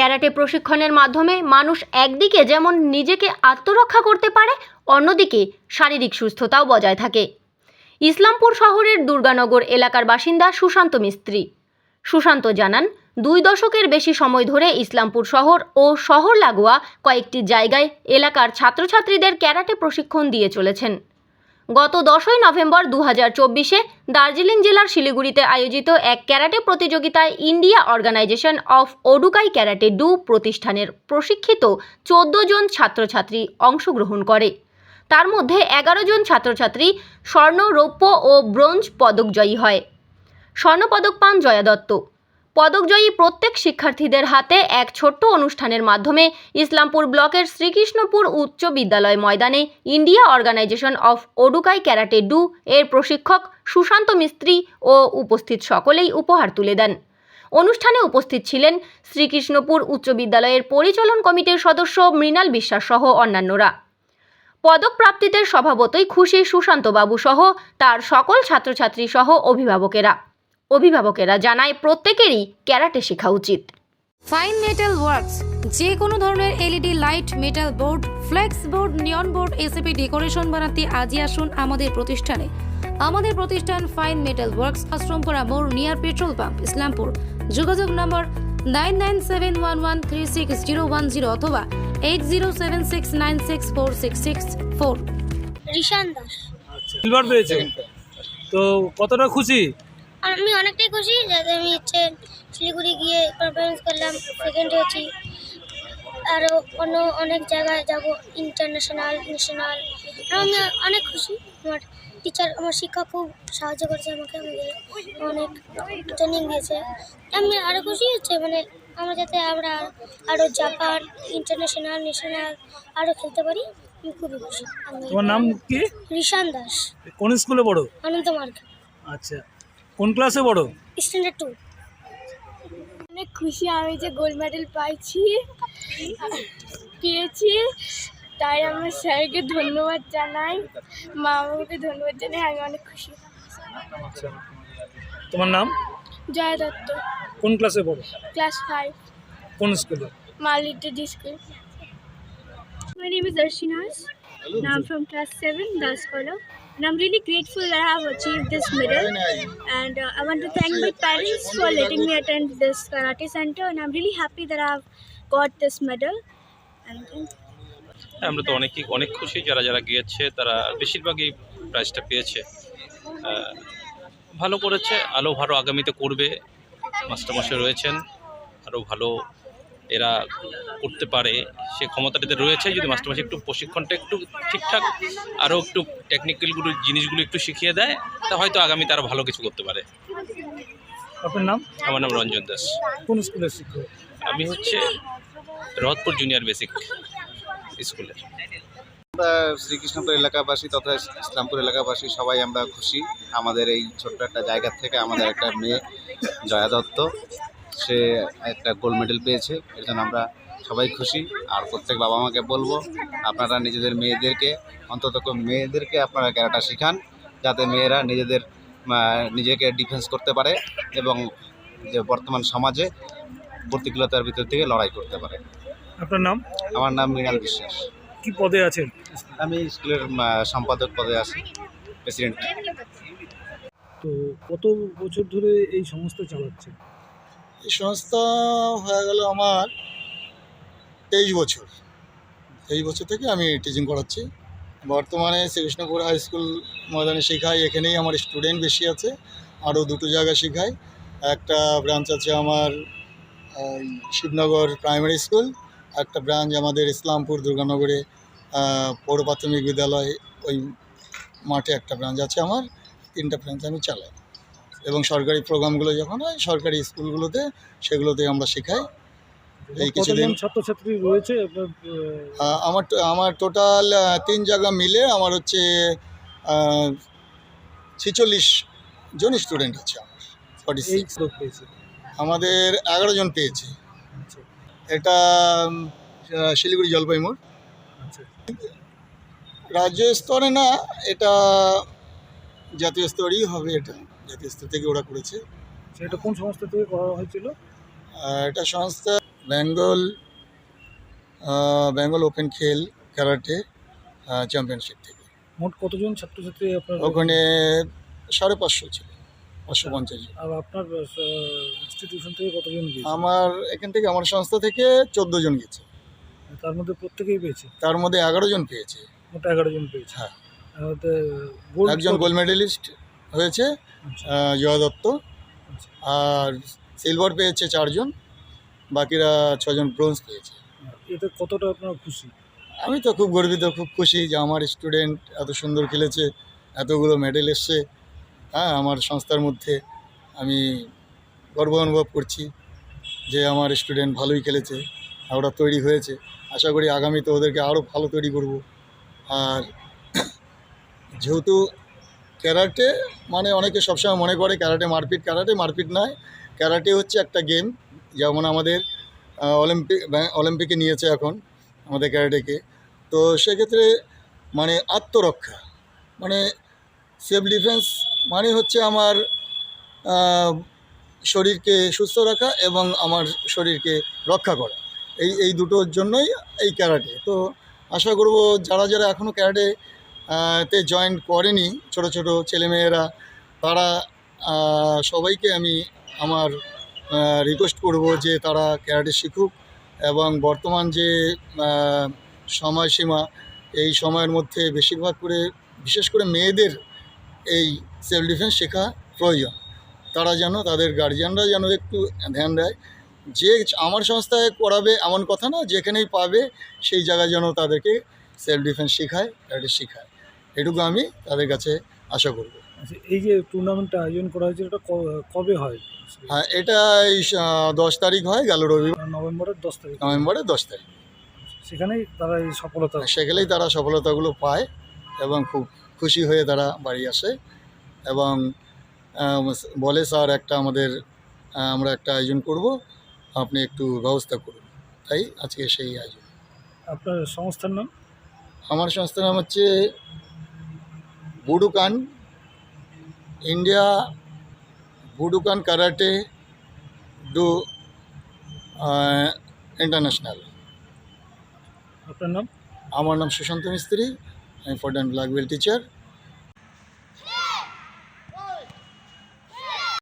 Karate প্রশিক্ষণের মাধ্যমে মানুষ একদিকে যেমন নিজেকে আত্মরক্ষা করতে পারে, অন্যদিকে শারীরিক সুস্থতাও বজায় থাকে। ইসলামপুর শহরের দুর্গানগর এলাকার বাসিন্দা সুশান্ত মিস্ত্রি। সুশান্ত জানান, দুই দশকের বেশি সময় ধরে ইসলামপুর শহর ও শহর লাগোয়া কয়েকটি জায়গায় এলাকার ছাত্রছাত্রীদের ক্যারাটে প্রশিক্ষণ দিয়ে চলেছেন। গত দশই নভেম্বর দু হাজার চব্বিশে দার্জিলিং জেলার শিলিগুড়িতে আয়োজিত এক ক্যারাটে প্রতিযোগিতায় India organization of Odukai karate do প্রতিষ্ঠানের প্রশিক্ষিত চোদ্দ জন ছাত্রছাত্রী অংশগ্রহণ করে। তার মধ্যে এগারো জন ছাত্রছাত্রী স্বর্ণ, রৌপ্য ও ব্রোঞ্জ পদকজয়ী হয়। স্বর্ণপদক পান জয়া দত্ত। পদকজয়ী প্রত্যেক শিক্ষার্থীদের হাতে এক ছোট্ট অনুষ্ঠানের মাধ্যমে ইসলামপুর ব্লকের শ্রীকৃষ্ণপুর উচ্চ বিদ্যালয় ময়দানে India organization of Odukai karate do এর প্রশিক্ষক সুশান্ত মিস্ত্রি ও উপস্থিত সকলেই উপহার তুলে দেন। অনুষ্ঠানে উপস্থিত ছিলেন শ্রীকৃষ্ণপুর উচ্চ বিদ্যালয়ের পরিচালন কমিটির সদস্য মৃণাল বিশ্বাস সহ অন্যান্যরা। পদক প্রাপ্তিতে স্বভাবতই খুশি সুশান্তবাবু সহ তার সকল ছাত্রছাত্রী সহ অভিভাবকেরা। অভিভাবকেরা জানায় প্রত্যেকেরই ক্যারাটে শেখা উচিত। ফাইন মেটাল ওয়ার্কস যে কোনো ধরনের LED light metal board flex board neon board ACP decoration বানাতে আজই আসুন আমাদের প্রতিষ্ঠানে। আমাদের প্রতিষ্ঠান ফাইন মেটাল ওয়ার্কস আশ্রমপুরা মোড় নিয়ার পেট্রোল পাম্প ইসলামপুর। যোগাযোগ number nine nine seven one one three six zero one zero অথবা eight zero seven six nine six four six six four Rishan Das আচ্ছা সিলভার পেয়েছে তো কতটা খুশি? আমি অনেকটাই খুশি যাতে আমি হচ্ছে শিলিগুড়ি গিয়ে পারফরমেন্স করলাম সেকেন্ড হয়েছি। আরও অন্য অনেক জায়গায় যাব ইন্টারন্যাশনাল ন্যাশনাল আমি অনেক খুশি। আমার টিচার আমার শিক্ষক খুব সাহায্য করেছে আমাকে আমাদের অনেক ট্রেনিং দিয়েছে। আমি আরও খুশি হচ্ছে মানে আমরা যাতে আমরা আরও জাপান ইন্টারন্যাশনাল ন্যাশনাল আরও খেলতে পারি আমি খুবই খুশি। তোমার নাম কি? ঋষান দাস। কোন স্কুলে পড়ো? আনন্দ মার্গ। আচ্ছা। কোন ক্লাসে পড়ো? স্ট্যান্ডার্ড টু অনেক খুশি আমি যে গোল্ড মেডেল পাইছি। পেয়েছি। তাই আমার স্যারকে ধন্যবাদ জানাই। মা বাবাকে ধন্যবাদ জানাই আমি অনেক খুশি। তোমার নাম? জয় দত্ত। কোন ক্লাসে পড়ো? ক্লাস ফাইভ কোন স্কুলে মালিটা school My name is Arshinas. And I'm from class 7, Das Scholar. And I'm really grateful that I have achieved this medal. And uh, I want to thank my parents for letting me attend this karate center. And I'm really happy that I've got this medal. And. হ্যাঁ, আমরা তো অনেকই অনেক খুশি যারা যারা গিয়েছে তারা বেশিরভাগই প্রাইজটা পেয়েছে ভালো করেছে আরও ভালো আগামীতে করবে মাস্টারমশাই রয়েছেন আরও ভালো এরা করতে পারে সে ক্ষমতাটা এদের রয়েছে যদি মাস্টারমশাই একটু প্রশিক্ষণটা একটু ঠিকঠাক আরও একটু টেকনিক্যালগুলো জিনিসগুলো একটু শিখিয়ে দেয় তা হয়তো আগামী আরও ভালো কিছু করতে পারে। আপনার নাম? আমার নাম রঞ্জন দাস। কোন স্কুলের শিক্ষক? আমি হচ্ছে রথপুর জুনিয়র বেসিক স্কুলের আমরা শ্রীকৃষ্ণপুর এলাকাবাসী তথা ইসলামপুর এলাকাবাসী সবাই আমরা খুশি। আমাদের এই ছোট্ট একটা জায়গা থেকে আমাদের একটা মেয়ে জয়া দত্ত। সে একটা গোল্ড মেডেল পেয়েছে এর জন্য আমরা সবাই খুশি। আর প্রত্যেক বাবা মাকে বলব আপনারা নিজেদের মেয়েদেরকে অন্তত মেয়েদেরকে আপনারা ক্যারাটা শেখান যাতে মেয়েরা নিজেদের নিজেকে ডিফেন্স করতে পারে এবং যে বর্তমান সমাজে প্রতিকূলতার ভিতর থেকে লড়াই করতে পারে। আপনার নাম? আমার নাম মৃণাল বিশ্বাস। কি পদে আছেন? আমি স্কুলের সম্পাদক পদে আছি প্রেসিডেন্ট। তো কত বছর ধরে এই সংস্থা চালাচ্ছে? এই সংস্থা হয়ে গেল আমার তেইশ বছর। তেইশ বছর থেকে আমি টিচিং করাচ্ছি। বর্তমানে শ্রীকৃষ্ণপুর হাই স্কুল ময়দানে শেখাই, এখানেই আমার স্টুডেন্ট বেশি আছে, আরও দুটো জায়গায় শেখাই। একটা ব্রাঞ্চ আছে আমার শিবনগর প্রাইমারি স্কুল একটা ব্রাঞ্চ আমাদের ইসলামপুর দুর্গানগরে পৌর প্রাথমিক বিদ্যালয়, ওই মাঠে একটা ব্রাঞ্চ আছে আমার, তিনটা ব্রাঞ্চ আমি চালাই। এবং সরকারি প্রোগ্রামগুলো যখন হয় সরকারি স্কুলগুলোতে সেগুলোতে আমরা শেখাই। এই কিছুদিন ছাত্রছাত্রী রয়েছে? আমার আমার টোটাল তিন জায়গা মিলে আমার হচ্ছে ছেচল্লিশ জন স্টুডেন্ট আছে আমার ফর্টি সিক্স আমাদের এগারো জন পেয়েছে। আচ্ছা। এটা শিলিগুড়ি জলপাইমোড় আচ্ছা। রাজ্য স্তরে না এটা জাতীয় স্তরেই হবে এটা। জাতীয় স্তর থেকে ওরা করেছে। সেটা কোন সংস্থা থেকে করা হয়েছিল? এটা সংস্থা বেঙ্গল বেঙ্গল ওপেন খেল ক্যারাটে চ্যাম্পিয়নশিপ থেকে। মোট কতজন ছাত্রছাত্রী আপনার ওখানে সাড়ে পাঁচশো ছিল পাঁচশো পঞ্চাশ আর আপনার ইনস্টিটিউশন থেকে কতজন আমার এখান থেকে আমার সংস্থা থেকে চোদ্দ জন গেছে তার মধ্যে প্রত্যেকেই পেয়েছে? তার মধ্যে এগারো জন পেয়েছে। মোট এগারো জন পেয়েছে। হ্যাঁ। একজন গোল্ড মেডেলিস্ট হয়েছে জয়া দত্ত। আর সিলভার পেয়েছে চারজন বাকিরা ছজন ব্রোঞ্জ পেয়েছে। এতে কতটা আপনার খুশি? আমি তো খুব গর্বিত খুব খুশি যে আমার স্টুডেন্ট এত সুন্দর খেলেছে এতগুলো মেডেল এসছে। হ্যাঁ আমার সংস্থার মধ্যে আমি গর্ব অনুভব করছি যে আমার স্টুডেন্ট ভালোই খেলেছে ওরা তৈরি হয়েছে। আশা করি আগামীতে ওদেরকে আরও ভালো তৈরি করব। আর যেহেতু ক্যারাটে মানে অনেকে সবসময় মনে করে ক্যারাটে মারপিট ক্যারাটে মারপিট নয়। ক্যারাটে হচ্ছে একটা গেম, যেমন আমাদের অলিম্পিক অলিম্পিকে নিয়েছে এখন, আমাদের ক্যারাটেকে। তো সেক্ষেত্রে মানে আত্মরক্ষা মানে সেলফ ডিফেন্স মানে হচ্ছে আমার শরীরকে সুস্থ রাখা এবং আমার শরীরকে রক্ষা করা। এই এই দুটোর জন্যই এই ক্যারাটে। তো আশা করব যারা যারা এখনও ক্যারাটে তে জয়েন করেনি। ছোট ছোট ছেলেমেয়েরা, তারা সবাইকে আমি আমার রিকোয়েস্ট করব যে তারা ক্যারাটে শিখুক এবং বর্তমান যে সময়সীমা, এই সময়ের মধ্যে বেশিরভাগ করে, বিশেষ করে মেয়েদের এই সেলফ ডিফেন্স শেখা প্রয়োজন। তারা যেন তাদের গার্জিয়ানরা যেন একটু ধ্যান দেয়। যে আমার সংস্থায় করাবে এমন কথা না, যেখানেই পাবে, সেই জায়গায় যেন তাদেরকে সেলফ ডিফেন্স শেখায়, ক্যারাটে শেখায়। এটুকু আমি তাদের কাছে আশা করব। আচ্ছা এই যে টুর্নামেন্টটা আয়োজন করা হয়েছে এটা কবে হয়? হ্যাঁ এটা এই দশ তারিখ হয় গেল রবিবার। নভেম্বরের দশ তারিখ। নভেম্বরের দশ তারিখ। সেখানেই তারা এই সফলতা সেখানেই তারা সফলতাগুলো পায় এবং খুব খুশি হয়ে তারা বাড়ি আসে এবং বলে স্যার একটা আমাদের আমরা একটা আয়োজন করব। আপনি একটু ব্যবস্থা করুন। তাই আজকে সেই আয়োজন। আপনার সংস্থার নাম? আমার সংস্থার নাম হচ্ছে Budokan India Budokan karate do international আপনার নাম? আমার নাম সুশান্ত মিস্ত্রি আমি fourth and black belt teacher